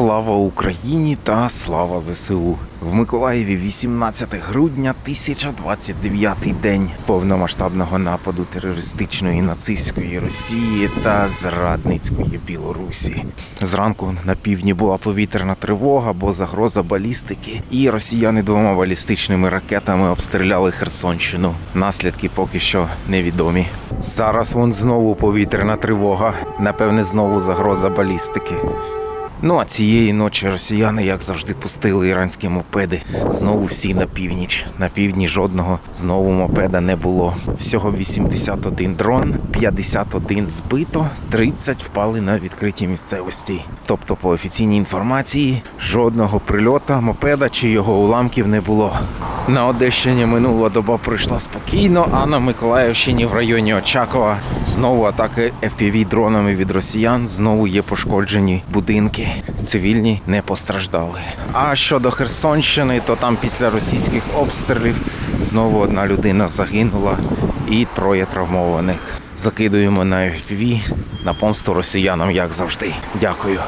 Слава Україні та слава ЗСУ. В Миколаєві 18 грудня 1029 день повномасштабного нападу терористичної нацистської Росії та зрадницької Білорусі. Зранку на півдні була повітряна тривога, бо загроза балістики, і росіяни двома балістичними ракетами обстріляли Херсонщину. Наслідки поки що невідомі. Зараз вон знову повітряна тривога. Напевне, знову загроза балістики. Ну а цієї ночі росіяни, як завжди, пустили іранські мопеди. Знову всі на північ. На півдні жодного знову мопеда не було. Всього 81 дрон, 51 збито, 30 впали на відкритій місцевості. Тобто, по офіційній інформації, жодного прильота, мопеда чи його уламків не було. На Одещині минула доба пройшла спокійно, а на Миколаївщині в районі Очакова знову атаки fpv дронами від росіян. Знову є пошкоджені будинки. Цивільні не постраждали. А щодо Херсонщини, то там після російських обстрілів знову одна людина загинула і троє травмованих. Закидуємо на FPV на помсту росіянам, як завжди. Дякую.